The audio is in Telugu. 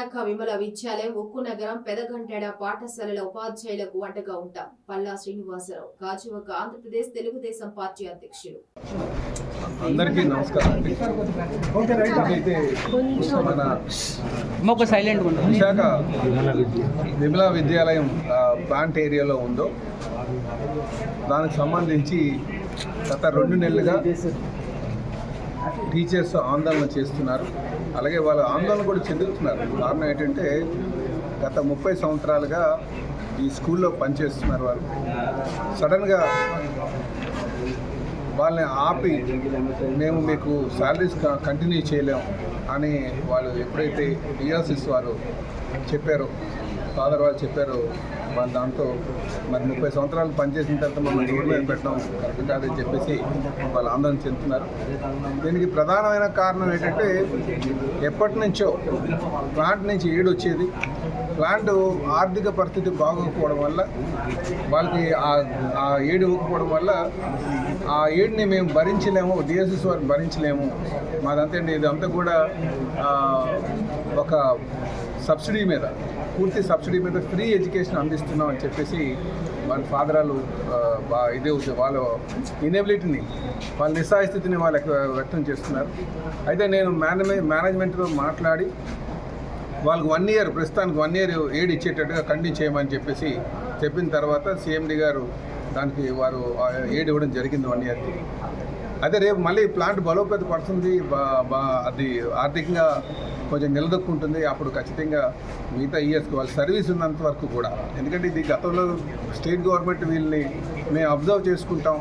వినాయక విమల విద్యాలయం ఉక్కు నగరం పెదగంటెడ పాఠశాలల ఉపాధ్యాయులకు వంటగా ఉంటాం. పల్లా శ్రీనివాసరావు గాజువక ఆంధ్రప్రదేశ్ తెలుగుదేశం పార్టీ అధ్యక్షులు. అందరికీ నమస్కారం. విశాఖ విమలా విద్యాలయం ప్లాంట్ ఏరియాలో ఉందో దానికి సంబంధించి గత రెండు నెలలుగా టీచర్స్ ఆందోళన చేస్తున్నారు. అలాగే వాళ్ళు ఆందోళన కూడా చెందుతున్నారు. కారణం ఏంటంటే గత ముప్పై సంవత్సరాలుగా ఈ స్కూల్లో పనిచేస్తున్నారు వాళ్ళు. సడన్గా వాళ్ళని ఆపి మేము మీకు శాలరీస్ కంటిన్యూ చేయలేం అని వాళ్ళు ఎప్పుడైతే డిఆర్సిస్ వారు చెప్పారో ఫాదర్ వాళ్ళు చెప్పారు వాళ్ళు దాంతో మరి ముప్పై సంవత్సరాలు పనిచేసిన తర్వాత మమ్మల్ని రోడ్డు మీద పెట్టడం కరెక్ట్ కాదని చెప్పేసి వాళ్ళు ఆందోళన చెందుతున్నారు దీనికి ప్రధానమైన కారణం ఏంటంటే ఎప్పటి నుంచో ప్లాంట్ నుంచి ఏడు వచ్చేది. ప్లాంట్ ఆర్థిక పరిస్థితి బాగోకపోవడం వల్ల వాళ్ళకి ఆ- ఏడు ఇవ్వకపోవడం వల్ల ఆ ఏడుని మేము భరించలేము డిఎస్ఎస్ వారిని భరించలేము. మాదంతా ఏంటి ఇదంతా కూడా ఒక సబ్సిడీ మీద పూర్తి సబ్సిడీ మీద ఫ్రీ ఎడ్యుకేషన్ అందిస్తున్నాం అని చెప్పేసి వాళ్ళ ఫాదరాలు ఇదే వాళ్ళ ఇనేబిలిటీని వాళ్ళ నిస్సాయస్థితిని వాళ్ళు వ్యక్తం చేస్తున్నారు. అయితే నేను మేనేజ్ మేనేజ్మెంట్తో మాట్లాడి వాళ్ళకి వన్ ఇయర్ ప్రస్తుతానికి వన్ ఇయర్ ఏడు ఇచ్చేటట్టుగా కంటిన్యూ చేయమని చెప్పేసి చెప్పిన తర్వాత సిఎండి గారు దానికి వారు ఏడు ఇవ్వడం జరిగింది వన్ ఇయర్కి. అదే రేపు మళ్ళీ ప్లాంట్ బలోపేత పడుతుంది బా- బా- అది ఆర్థికంగా కొంచెం నిలదొక్కుంటుంది. అప్పుడు ఖచ్చితంగా మిగతా ఇయర్స్కి వాళ్ళ సర్వీస్ ఉన్నంత వరకు కూడా. ఎందుకంటే ఇది గతంలో స్టేట్ గవర్నమెంట్ వీళ్ళని మేము అబ్జర్వ్ చేసుకుంటాం.